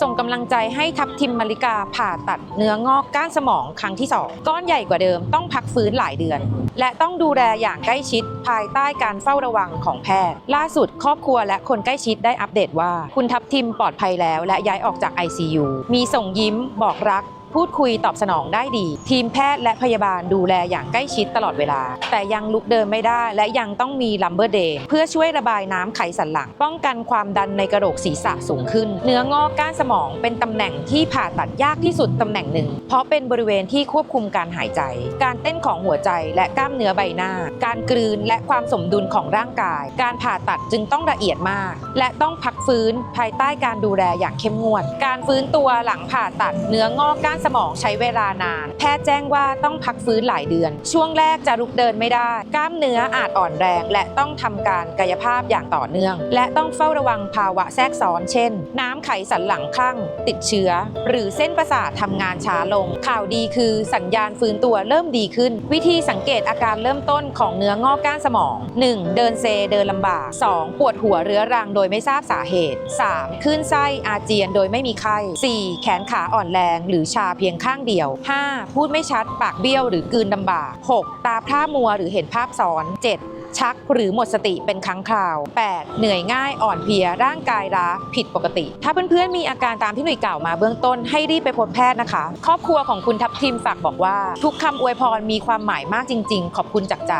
ส่งกำลังใจให้ทัพทิมมาริกาผ่าตัดเนื้องอกก้านสมองครั้งที่ 2 ก้อนใหญ่กว่าเดิมต้องพักฟื้นหลายเดือน และต้องดูแลอย่างใกล้ชิดภายใต้การเฝ้าระวังของแพทย์ ล่าสุดครอบครัวและคนใกล้ชิดได้อัปเดตว่า คุณทัพทิมปลอดภัยแล้วและย้ายออกจาก ICU มีส่งยิ้มบอกรัก พูดคุยตอบสนองได้ดี ทีมแพทย์และพยาบาลดูแลอย่างใกล้ชิดตลอดเวลา แต่ยังลุกเดินไม่ได้ และยังต้องมีลัมเบอร์เดย์เพื่อช่วยระบายน้ำไขสันหลัง ป้องกันความดันในกระโหลกศีรษะสูงขึ้น เนื้องอกก้านสมองเป็นตำแหน่งที่ผ่าตัดยากที่สุดตำแหน่งหนึ่ง เพราะเป็นบริเวณที่ควบคุมการหายใจ การเต้นของหัวใจและกล้ามเนื้อใบหน้า การกลืนและความสมดุลของร่างกาย การผ่าตัดจึงต้องละเอียดมาก และต้องพักฟื้นภายใต้การดูแลอย่างเข้มงวด การฟื้นตัวหลังผ่าตัดเนื้องอกก้านสมองใช้เวลานาน แพทย์แจ้งว่าต้องพักฟื้นหลายเดือน ช่วงแรกจะลุกเดินไม่ได้ กล้ามเนื้ออาจอ่อนแรง และต้องทำการกายภาพอย่างต่อเนื่อง และต้องเฝ้าระวังภาวะแทรกซ้อน เช่น น้ำไขสันหลังคลั่ง ติดเชื้อ หรือเส้นประสาททำงานช้าลง ข่าวดีคือสัญญาณฟื้นตัวเริ่มดีขึ้น วิธีสังเกตอาการเริ่มต้นของเนื้องอกก้านสมอง 1. เดินเซเดินลำบาก 2. ปวดหัวเรื้อรังโดยไม่ทราบสาเหตุ 3. คลื่นไส้อาเจียนโดยไม่มีไข้ 4. แขนขาอ่อนแรงหรือชาเพียงข้างเดียว 5. พูดไม่ชัด ปากเบี้ยวหรือกืนลำบาก 6. ตาพร่ามัวหรือเห็นภาพซ้อน 7. ชักหรือหมดสติเป็นครั้งคราว 8. เหนื่อยง่ายอ่อนเพลียร่างกายล้าผิดปกติ ถ้าเพื่อนๆมีอาการตามที่หนุ่ยกล่าวมาเบื้องต้นให้รีบไปพบแพทย์นะคะ ครอบครัวของคุณทัพทิมฝากบอกว่า ทุกคำอวยพรมีความหมายมากจริง ๆ ขอบคุณจากใจ